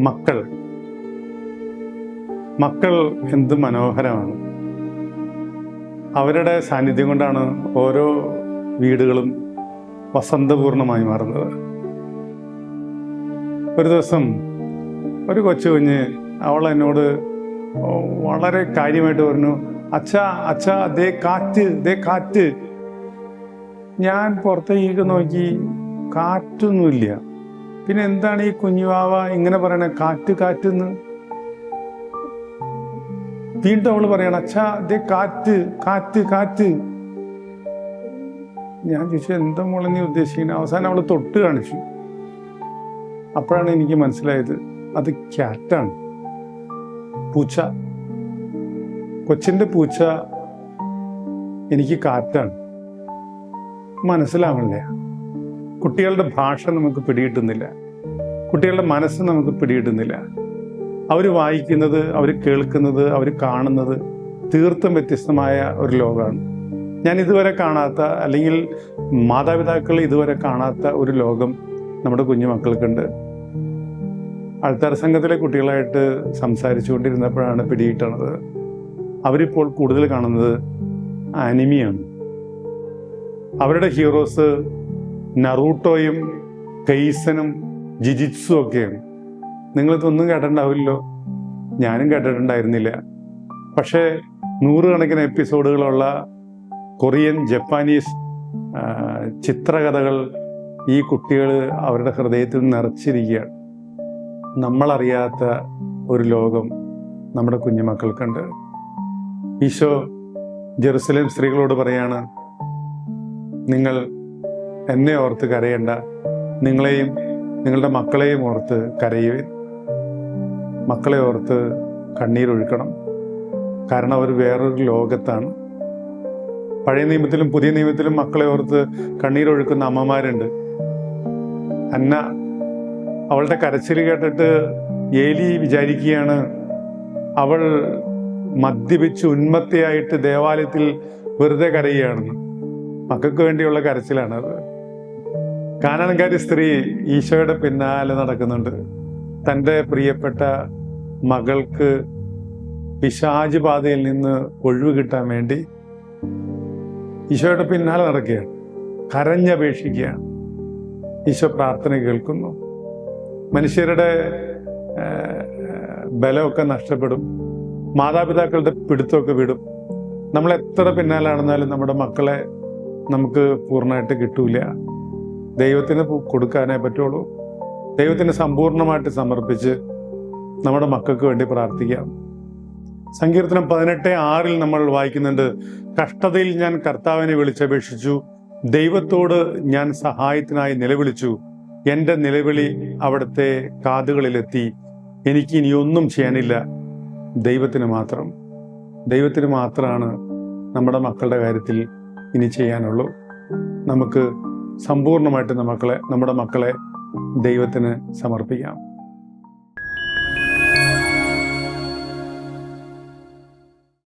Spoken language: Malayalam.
മക്കൾ മക്കൾ എന്ത് മനോഹരമാണ്. അവരുടെ സാന്നിധ്യം കൊണ്ടാണ് ഓരോ വീടുകളും വസന്തപൂർണമായി മാറുന്നത്. ഒരു ദിവസം ഒരു കൊച്ചു കുഞ്ഞ് അവൾ എന്നോട് വളരെ കാര്യമായിട്ട് പറഞ്ഞു അച്ഛ അച്ഛ ദേ കാറ്റ് ദേ കാറ്റ്. ഞാൻ പുറത്തേക്ക് നോക്കി കാറ്റൊന്നുമില്ല. പിന്നെ എന്താണ് ഈ കുഞ്ഞുവാവ ഇങ്ങനെ പറയണ കാറ്റ് കാറ്റ് എന്ന് വീണ്ടും അവൾ പറയണം അച്ഛാ ദേ കാറ്റ് കാറ്റ് കാറ്റ്. ഞാൻ ചോദിച്ചു എന്താ മോളെ നീ ഉദ്ദേശിക്കുന്നത് അവസാനം അവൾ തൊട്ട് കാണിച്ചു. അപ്പോഴാണ് എനിക്ക് മനസ്സിലായത് അത് ക്യാറ്റാണ്. പൂച്ച. കൊച്ചിന്റെ പൂച്ച എനിക്ക് കാറ്റാണ്. മനസ്സിലാവണില്ല. കുട്ടികളുടെ ഭാഷ നമുക്ക് പിടികിട്ടുന്നില്ല. കുട്ടികളുടെ മനസ്സ് നമുക്ക് പിടികിട്ടുന്നില്ല. അവർ വായിക്കുന്നത് അവർ കേൾക്കുന്നത് അവർ കാണുന്നത് തീർത്തും വ്യത്യസ്തമായ ഒരു ലോകമാണ് ഞാൻ ഇതുവരെ കാണാത്ത അല്ലെങ്കിൽ മാതാപിതാക്കൾ ഇതുവരെ കാണാത്ത ഒരു ലോകം നമ്മുടെ കുഞ്ഞു മക്കൾക്കുണ്ട്. ആൾത്താർ സംഘത്തിലെ കുട്ടികളായിട്ട് സംസാരിച്ചുകൊണ്ടിരുന്നപ്പോഴാണ് പിടികിട്ടണത് അവരിപ്പോൾ കൂടുതൽ കാണുന്നത് അനിമിയാണ്. അവരുടെ ഹീറോസ് നറൂട്ടോയും കെയ്സനും ജിജിത്സും ഒക്കെയാണ്. നിങ്ങളിതൊന്നും കേട്ടിട്ടുണ്ടാവില്ലല്ലോ. ഞാനും കേട്ടിട്ടുണ്ടായിരുന്നില്ല. പക്ഷേ നൂറുകണക്കിന് എപ്പിസോഡുകളുള്ള കൊറിയൻ ജപ്പാനീസ് ചിത്രകഥകൾ ഈ കുട്ടികൾ അവരുടെ ഹൃദയത്തിൽ നിറച്ചിരിക്കുകയാണ്. നമ്മളറിയാത്ത ഒരു ലോകം നമ്മുടെ കുഞ്ഞുമക്കൾക്കുണ്ട്. ഈശോ ജെറുസലേം സ്ത്രീകളോട് പറയാണ് നിങ്ങൾ എന്നെ ഓർത്ത് കരയേണ്ട നിങ്ങളെയും നിങ്ങളുടെ മക്കളെയും ഓർത്ത് കരയുവിൻ. മക്കളെ ഓർത്ത് കണ്ണീരൊഴുക്കണം. കാരണം അവർ വേറൊരു ലോകത്താണ്. പഴയ നിയമത്തിലും പുതിയ നിയമത്തിലും മക്കളെ ഓർത്ത് കണ്ണീരൊഴുക്കുന്ന അമ്മമാരുണ്ട്. അന്ന അവളുടെ കരച്ചിൽ കേട്ടിട്ട് ഏലി വിചാരിക്കുകയാണ് അവൾ മദ്യപിച്ച് ഉന്മത്തയായിട്ട് ദേവാലയത്തിൽ വെറുതെ കരയുകയാണെന്ന്. മക്കൾക്ക് വേണ്ടിയുള്ള കരച്ചിലാണത് കാനനക്കാരി സ്ത്രീ ഈശോയുടെ പിന്നാലെ നടക്കുന്നുണ്ട്. തന്റെ പ്രിയപ്പെട്ട മകൾക്ക് പിശാജ് പാതയിൽ നിന്ന് ഒഴിവ് കിട്ടാൻ വേണ്ടി ഈശോയുടെ പിന്നാലെ നടക്കുകയാണ്. കരഞ്ഞപേക്ഷിക്കുകയാണ്. ഈശോ പ്രാർത്ഥന കേൾക്കുന്നു. മനുഷ്യരുടെ ബലമൊക്കെ നഷ്ടപ്പെടും. മാതാപിതാക്കളുടെ പിടുത്തമൊക്കെ വിടും. നമ്മൾ എത്ര പിന്നാലെ നടന്നാലും നമ്മുടെ മക്കളെ നമുക്ക് പൂർണമായിട്ട് കിട്ടൂല. ദൈവത്തിന് കൊടുക്കാനേ പറ്റുള്ളൂ. ദൈവത്തിന് സമ്പൂർണമായിട്ട് സമർപ്പിച്ച് നമ്മുടെ മക്കൾക്ക് വേണ്ടി പ്രാർത്ഥിക്കാം. സങ്കീർത്തനം പതിനെട്ട് ആറിൽ നമ്മൾ വായിക്കുന്നുണ്ട് കഷ്ടതയിൽ ഞാൻ കർത്താവിനെ വിളിച്ചപേക്ഷിച്ചു ദൈവത്തോട് ഞാൻ സഹായത്തിനായി നിലവിളിച്ചു. എന്റെ നിലവിളി അവിടുത്തെ കാതുകളിലെത്തി. എനിക്ക് ഇനിയൊന്നും ചെയ്യാനില്ല. ദൈവത്തിന് മാത്രം. ദൈവത്തിന് മാത്രമാണ് നമ്മുടെ മക്കളുടെ കാര്യത്തിൽ ഇനി ചെയ്യാനുള്ളൂ. നമുക്ക് സമ്പൂർണമായിട്ട് നമ്മളെ നമ്മുടെ മക്കളെ ദൈവത്തിന് സമർപ്പിക്കാം.